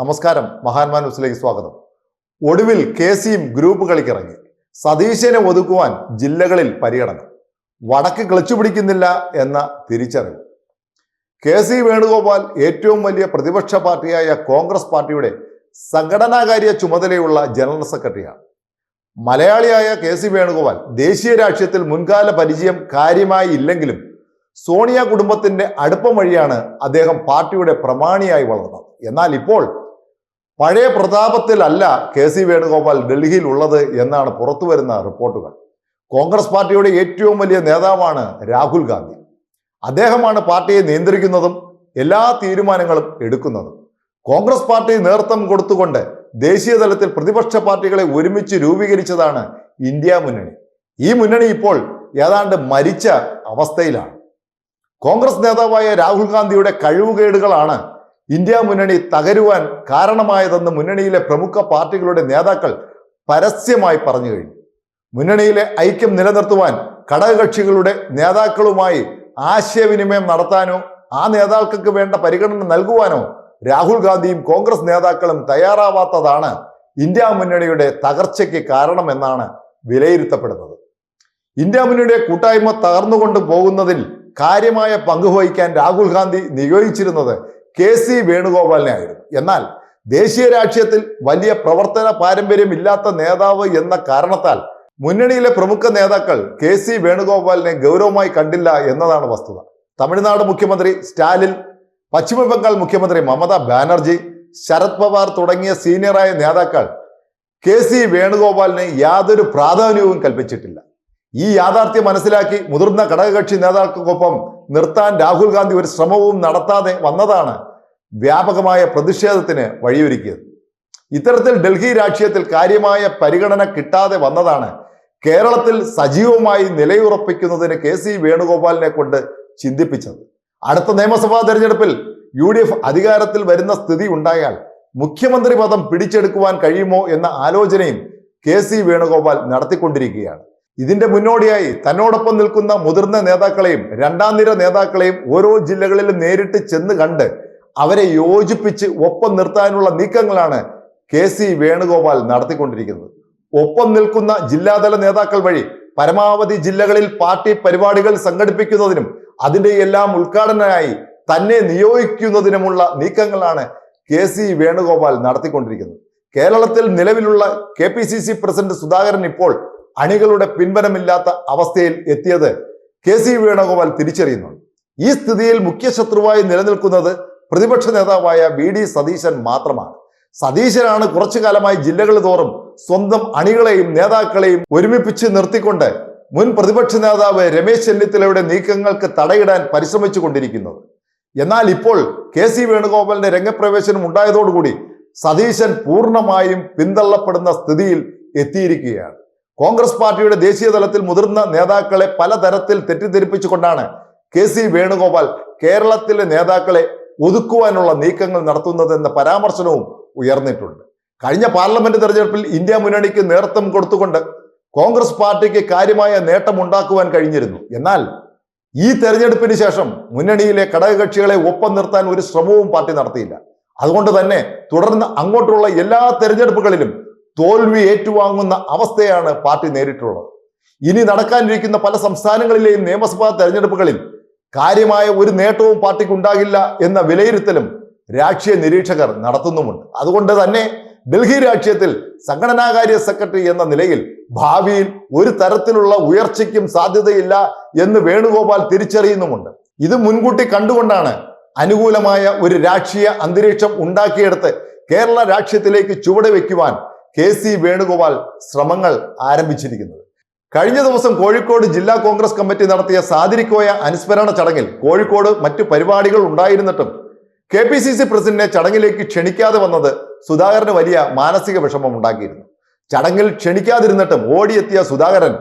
നമസ്കാരം മഹാന്മാൻ ന്യൂസിലേക്ക് സ്വാഗതം. ഒടുവിൽ കെ സിയും ഗ്രൂപ്പ് കളിക്കിറങ്ങി. സതീശനെ ഒതുക്കുവാൻ ജില്ലകളിൽ പര്യടനം. വടക്ക് ക്ലച്ചു പിടിക്കുന്നില്ല എന്ന തിരിച്ചറിവ്. കെ സി വേണുഗോപാൽ ഏറ്റവും വലിയ പ്രതിപക്ഷ പാർട്ടിയായ കോൺഗ്രസ് പാർട്ടിയുടെ സംഘടനാകാര്യ ചുമതലയുള്ള ജനറൽ സെക്രട്ടറിയാണ്. മലയാളിയായ കെ സി വേണുഗോപാൽ ദേശീയ രാഷ്ട്രീയത്തിൽ മുൻകാല പരിചയം കാര്യമായി ഇല്ലെങ്കിലും സോണിയ കുടുംബത്തിന്റെ അടുപ്പം വഴിയാണ് അദ്ദേഹം പാർട്ടിയുടെ പ്രമാണിയായി വളർന്നത്. എന്നാൽ ഇപ്പോൾ പഴയ പ്രതാപത്തിലല്ല കെ സി വേണുഗോപാൽ ഡൽഹിയിൽ ഉള്ളത് എന്നാണ് പുറത്തുവരുന്ന റിപ്പോർട്ടുകൾ. കോൺഗ്രസ് പാർട്ടിയുടെ ഏറ്റവും വലിയ നേതാവാണ് രാഹുൽ ഗാന്ധി. അദ്ദേഹമാണ് പാർട്ടിയെ നിയന്ത്രിക്കുന്നതും എല്ലാ തീരുമാനങ്ങളും എടുക്കുന്നതും. കോൺഗ്രസ് പാർട്ടി നേതൃത്വം കൊടുത്തുകൊണ്ട് ദേശീയ തലത്തിൽ പ്രതിപക്ഷ പാർട്ടികളെ ഒരുമിച്ച് രൂപീകരിച്ചതാണ് ഇന്ത്യ മുന്നണി. ഈ മുന്നണി ഇപ്പോൾ ഏതാണ്ട് മരിച്ച അവസ്ഥയിലാണ്. കോൺഗ്രസ് നേതാവായ രാഹുൽ ഗാന്ധിയുടെ കഴിവുകേടുകളാണ് ഇന്ത്യ മുന്നണി തകരുവാൻ കാരണമായതെന്ന് മുന്നണിയിലെ പ്രമുഖ പാർട്ടികളുടെ നേതാക്കൾ പരസ്യമായി പറഞ്ഞു കഴിഞ്ഞു. മുന്നണിയിലെ ഐക്യം നിലനിർത്തുവാൻ ഘടകകക്ഷികളുടെ നേതാക്കളുമായി ആശയവിനിമയം നടത്താനോ ആ നേതാക്കൾക്ക് വേണ്ട പരിഗണന നൽകുവാനോ രാഹുൽ ഗാന്ധിയും കോൺഗ്രസ് നേതാക്കളും തയ്യാറാവാത്തതാണ് ഇന്ത്യ മുന്നണിയുടെ തകർച്ചയ്ക്ക് കാരണമെന്നാണ് വിലയിരുത്തപ്പെടുന്നത്. ഇന്ത്യ മുന്നണിയുടെ കൂട്ടായ്മ തകർന്നുകൊണ്ട് പോകുന്നതിൽ കാര്യമായ പങ്കുവഹിക്കാൻ രാഹുൽ ഗാന്ധി നിയോഗിച്ചിരുന്നത് കെ സി വേണുഗോപാലിനെ ആയിരുന്നു. എന്നാൽ ദേശീയ രാഷ്ട്രീയത്തിൽ വലിയ പ്രവർത്തന പാരമ്പര്യമില്ലാത്ത നേതാവ് എന്ന കാരണത്താൽ മുന്നണിയിലെ പ്രമുഖ നേതാക്കൾ കെ സി വേണുഗോപാലിനെ ഗൗരവമായി കണ്ടില്ല എന്നതാണ് വസ്തുത. തമിഴ്നാട് മുഖ്യമന്ത്രി സ്റ്റാലിൻ പശ്ചിമ ബംഗാൾ മുഖ്യമന്ത്രി മമത ബാനർജി ശരത് പവാർ തുടങ്ങിയ സീനിയറായ നേതാക്കൾ കെ സി വേണുഗോപാലിന് യാതൊരു പ്രാധാന്യവും കൽപ്പിച്ചിട്ടില്ല. ഈ യാഥാർത്ഥ്യം മനസ്സിലാക്കി മുതിർന്ന ഘടകകക്ഷി നേതാക്കൾക്കൊപ്പം നിർത്താൻ രാഹുൽ ഗാന്ധി ഒരു ശ്രമവും നടത്താതെ വന്നതാണ് വ്യാപകമായ പ്രതിഷേധത്തിന് വഴിയൊരുക്കിയത്. ഇത്തരത്തിൽ ഡൽഹി രാഷ്ട്രീയത്തിൽ കാര്യമായ പരിഗണന കിട്ടാതെ വന്നതാണ് കേരളത്തിൽ സജീവമായി നിലയുറപ്പിക്കുന്നതിന് കെ സി വേണുഗോപാലിനെ കൊണ്ട് ചിന്തിപ്പിച്ചത്. അടുത്ത നിയമസഭാ തെരഞ്ഞെടുപ്പിൽ യു ഡി എഫ് അധികാരത്തിൽ വരുന്ന സ്ഥിതി ഉണ്ടായാൽ മുഖ്യമന്ത്രി പദം പിടിച്ചെടുക്കുവാൻ കഴിയുമോ എന്ന ആലോചനയും കെ സി വേണുഗോപാൽ നടത്തിക്കൊണ്ടിരിക്കുകയാണ്. ഇതിന്റെ മുന്നോടിയായി തന്നോടൊപ്പം നിൽക്കുന്ന മുതിർന്ന നേതാക്കളെയും രണ്ടാം നിര നേതാക്കളെയും ഓരോ ജില്ലകളിലും നേരിട്ട് ചെന്ന് കണ്ട് അവരെ യോജിപ്പിച്ച് ഒപ്പം നിർത്താനുള്ള നീക്കങ്ങളാണ് കെ സി വേണുഗോപാൽ നടത്തിക്കൊണ്ടിരിക്കുന്നത്. ഒപ്പം നിൽക്കുന്ന ജില്ലാതല നേതാക്കൾ വഴി പരമാവധി ജില്ലകളിൽ പാർട്ടി പരിപാടികൾ സംഘടിപ്പിക്കുന്നതിനും അതിന്റെ എല്ലാം ഉദ്ഘാടനമായി തന്നെ നിയോഗിക്കുന്നതിനുമുള്ള നീക്കങ്ങളാണ് കെ സി വേണുഗോപാൽ നടത്തിക്കൊണ്ടിരിക്കുന്നത്. കേരളത്തിൽ നിലവിലുള്ള K P C C president Sudhakaran ഇപ്പോൾ അണികളുടെ പിൻബലമില്ലാത്ത അവസ്ഥയിൽ എത്തിയത് കെ സി വേണുഗോപാൽ തിരിച്ചറിയുന്നുണ്ട്. ഈ സ്ഥിതിയിൽ മുഖ്യ ശത്രുവായി നിലനിൽക്കുന്നത് പ്രതിപക്ഷ നേതാവായ വി ഡി സതീശൻ മാത്രമാണ്. സതീശനാണ് കുറച്ചു കാലമായി ജില്ലകൾ തോറും സ്വന്തം അണികളെയും നേതാക്കളെയും ഒരുമിപ്പിച്ച് നിർത്തിക്കൊണ്ട് മുൻ പ്രതിപക്ഷ നേതാവ് രമേശ് ചെന്നിത്തലയുടെ നീക്കങ്ങൾക്ക് തടയിടാൻ പരിശ്രമിച്ചു കൊണ്ടിരിക്കുന്നത്. എന്നാൽ ഇപ്പോൾ കെ സി വേണുഗോപാലിന്റെ രംഗപ്രവേശനം ഉണ്ടായതോടുകൂടി സതീശൻ പൂർണമായും പിന്തള്ളപ്പെടുന്ന സ്ഥിതിയിൽ എത്തിയിരിക്കുകയാണ്. കോൺഗ്രസ് പാർട്ടിയുടെ ദേശീയ തലത്തിൽ മുതിർന്ന നേതാക്കളെ പലതരത്തിൽ തെറ്റിദ്ധരിപ്പിച്ചുകൊണ്ടാണ് കെ സി വേണുഗോപാൽ കേരളത്തിലെ നേതാക്കളെ ഒതുക്കുവാനുള്ള നീക്കങ്ങൾ നടത്തുന്നതെന്ന പരാമർശനവും ഉയർന്നിട്ടുണ്ട്. കഴിഞ്ഞ പാർലമെന്റ് തെരഞ്ഞെടുപ്പിൽ ഇന്ത്യ മുന്നണിക്ക് നേതൃത്വം കൊടുത്തുകൊണ്ട് കോൺഗ്രസ് പാർട്ടിക്ക് കാര്യമായ നേട്ടമുണ്ടാക്കുവാൻ കഴിഞ്ഞിരുന്നു. എന്നാൽ ഈ തെരഞ്ഞെടുപ്പിന് ശേഷം മുന്നണിയിലെ ഘടകകക്ഷികളെ ഒപ്പം നിർത്താൻ ഒരു ശ്രമവും പാർട്ടി നടത്തിയില്ല. അതുകൊണ്ട് തന്നെ തുടർന്ന് അങ്ങോട്ടുള്ള എല്ലാ തെരഞ്ഞെടുപ്പുകളിലും തോൽവി ഏറ്റുവാങ്ങുന്ന അവസ്ഥയാണ് പാർട്ടി നേരിട്ടുള്ളത്. ഇനി നടക്കാനിരിക്കുന്ന പല സംസ്ഥാനങ്ങളിലെയും നിയമസഭാ തെരഞ്ഞെടുപ്പുകളിൽ കാര്യമായ ഒരു നേട്ടവും പാർട്ടിക്ക് ഉണ്ടാകില്ല എന്ന വിലയിരുത്തലും രാഷ്ട്രീയ നിരീക്ഷകർ നടത്തുന്നുമുണ്ട്. അതുകൊണ്ട് തന്നെ ഡൽഹി രാഷ്ട്രീയത്തിൽ സംഘടനാകാര്യ സെക്രട്ടറി എന്ന നിലയിൽ ഭാവിയിൽ ഒരു തരത്തിലുള്ള ഉയർച്ചയ്ക്കും സാധ്യതയില്ല എന്ന് വേണുഗോപാൽ തിരിച്ചറിയുന്നുമുണ്ട്. ഇത് മുൻകൂട്ടി കണ്ടുകൊണ്ടാണ് അനുകൂലമായ ഒരു രാഷ്ട്രീയ അന്തരീക്ഷം ഉണ്ടാക്കിയെടുത്ത് കേരള രാഷ്ട്രീയത്തിലേക്ക് ചുവട് വയ്ക്കുവാൻ കെ സി വേണുഗോപാൽ ശ്രമങ്ങൾ ആരംഭിച്ചിരിക്കുന്നത്. കഴിഞ്ഞ ദിവസം കോഴിക്കോട് ജില്ലാ കോൺഗ്രസ് കമ്മിറ്റി നടത്തിയ സാദിരിക്കോയ അനുസ്മരണ ചടങ്ങിൽ കോഴിക്കോട് മറ്റു പരിപാടികൾ ഉണ്ടായിരുന്നിട്ടും കെ പി സി സി പ്രസിഡന്റിനെ ചടങ്ങിലേക്ക് ക്ഷണിക്കാതെ വന്നത് സുധാകരന് വലിയ മാനസിക വിഷമം ഉണ്ടാക്കിയിരുന്നു. ചടങ്ങിൽ ക്ഷണിക്കാതിരുന്നിട്ടും ഓടിയെത്തിയ സുധാകരൻ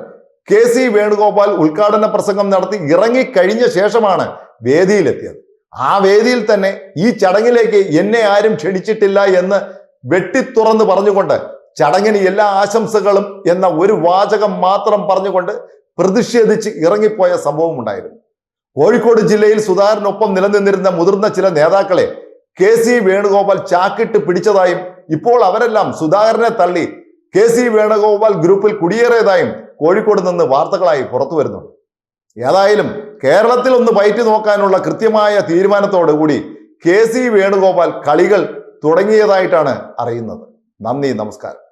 കെ സി വേണുഗോപാൽ ഉദ്ഘാടന പ്രസംഗം നടത്തി ഇറങ്ങിക്കഴിഞ്ഞ ശേഷമാണ് വേദിയിലെത്തിയത്. ആ വേദിയിൽ തന്നെ ഈ ചടങ്ങിലേക്ക് എന്നെ ആരും ക്ഷണിച്ചിട്ടില്ല എന്ന് വെട്ടിത്തുറന്ന് പറഞ്ഞുകൊണ്ട് ചടങ്ങിന് എല്ലാ ആശംസകളും എന്ന ഒരു വാചകം മാത്രം പറഞ്ഞുകൊണ്ട് പ്രതിഷേധിച്ച് ഇറങ്ങിപ്പോയ സംഭവം ഉണ്ടായിരുന്നു. കോഴിക്കോട് ജില്ലയിൽ സുധാകരനൊപ്പം നിലനിന്നിരുന്ന മുതിർന്ന ചില നേതാക്കളെ കെ സി വേണുഗോപാൽ ചാക്കിട്ട് പിടിച്ചതായും ഇപ്പോൾ അവരെല്ലാം സുധാകരനെ തള്ളി കെ സി വേണുഗോപാൽ ഗ്രൂപ്പിൽ കുടിയേറിയതായും കോഴിക്കോട് നിന്ന് വാർത്തകളായി പുറത്തു വരുന്നുണ്ട്. ഏതായാലും കേരളത്തിൽ ഒന്ന് പയറ്റി നോക്കാനുള്ള കൃത്യമായ തീരുമാനത്തോടു കൂടി കെ സി വേണുഗോപാൽ കളികൾ തുടങ്ങിയതായിട്ടാണ് അറിയുന്നത്. നന്ദി നമസ്കാരം.